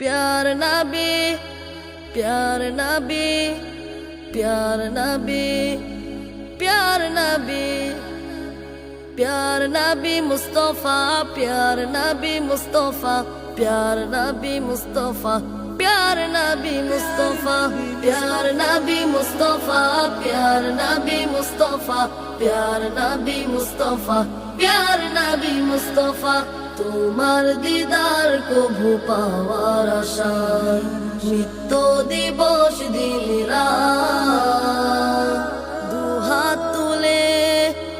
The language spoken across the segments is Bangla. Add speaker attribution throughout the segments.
Speaker 1: प्यार नबी प्यार नबी प्यार नबी प्यार नबी प्यार नबी मुस्तफा प्यार नबी मुस्तफा प्यार नबी मुस्तफा प्यार नबी मुस्तफा प्यार नबी मुस्तफा प्यार नबी প্যার নবী মুস্তফা প্যার নবী মুস্তফা তোমার দিদার কভু পাওয়ার আশায় নিত্য দিবস দিলরা দুহাত তুলে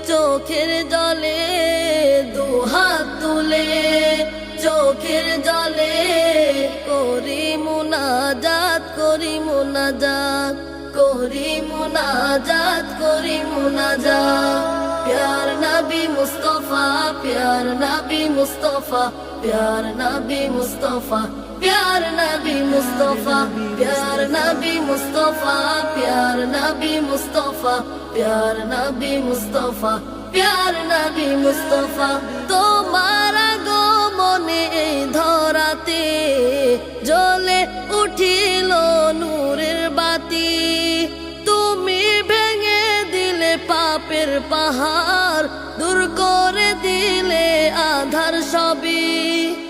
Speaker 1: চোখের জলে, দুহাত তুলে চোখের জলে করি মুনাজাত করি মুনাজাত করি মুনাজাত করি প্যার মুস্তফা প্যার মুস্তফা প্যার মুস্তফা প্যার মুস্তফা প্যার মুস্তফা প্যার মুস্তফা প্যার মুস্তফা প্যার মুস্তফা। তোমার আগমনে এই ধরাতে জ্বলে উঠিল পাপের পাহাড় দূর করে দিলে আধার সবই।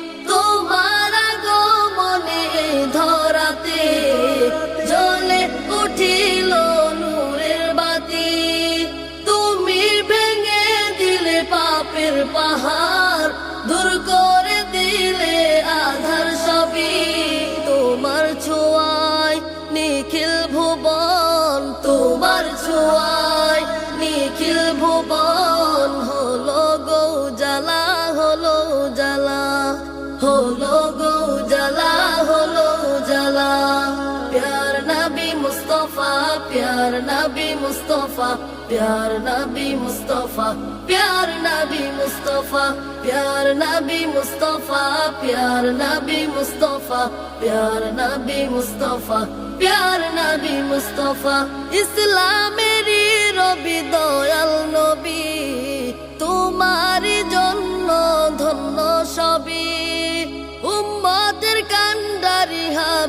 Speaker 1: मुस्तफ़ा प्यार नबी मुस्तफ़ा प्यार नबी मुस्तफ़ा प्यार नबी मुस्तफ़ा प्यार नबी मुस्तफ़ा प्यार नबी मुस्तफ़ा प्यार नबी मुस्तफ़ा प्यार नबी मुस्तफ़ा इस्लामेरी रबी दयाल नबी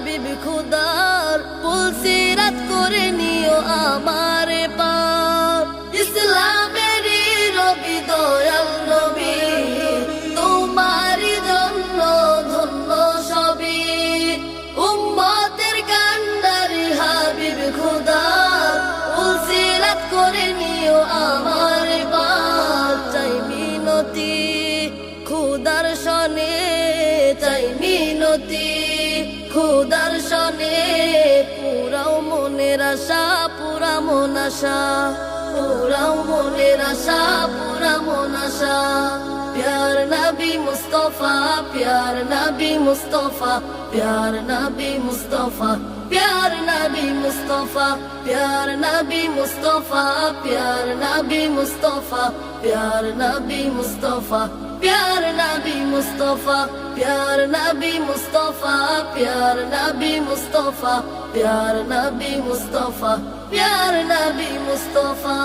Speaker 1: হাবিব খুদার পুলসিরাত করে নিও আমারে পার ইসলামেরই রবি দয়াল নবী, তোমারই জন্য ধন্য সবই। উম্মতের কান্ডারি হাবিব খুদার পুলসিরাত করে নিও আমার পার চাই মিনতি খুদার সনে, চাই মিনতি খুদার সনে পুরাও মনের আশা পুরা মন আশা, পুরাও মনের আশা পুরা মন আশা। প্যার নবী মুস্তফা, প্যার নবী মুস্তফা, প্যার নবী মুস্তফা, প্যার নবী মুস্তফা, প্যার নবী মুস্তফা, প্যার নবী মুস্তফা, প্যার নবী মুস্তফা, প্যার মুস্তফা প্যার নবী মুস্তফা প্যার নবী মুস্তফা প্যার নবী মুস্তফা প্যার নবী মুস্তফা